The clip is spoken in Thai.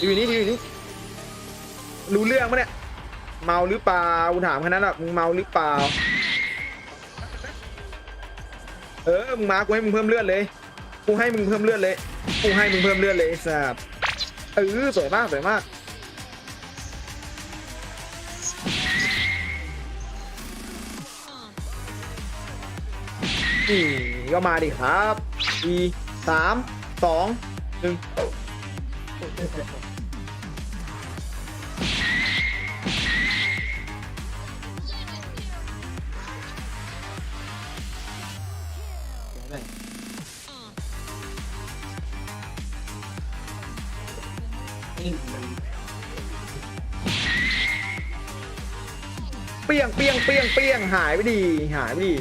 อยู่นี่อยู่นี่รู้เรื่องปะเนี่ย เมาหรือเปล่ากูถามแค่นั้นแหละมึงเมาหรือเปล่า เออมึงมากูให้มึงเพิ่มเลือดเลยกูให้มึงเพิ่มเลือดเลยกูให้มึงเพิ่มเลือดเลยไอ้สัตว์เออสวยมากสวยมากนี่ก็มาดิครับอีสามสองหนึ่ง เปี้ยงเปี้ยงเปี้ยงเปี้ยงหายไปดี หายไปดี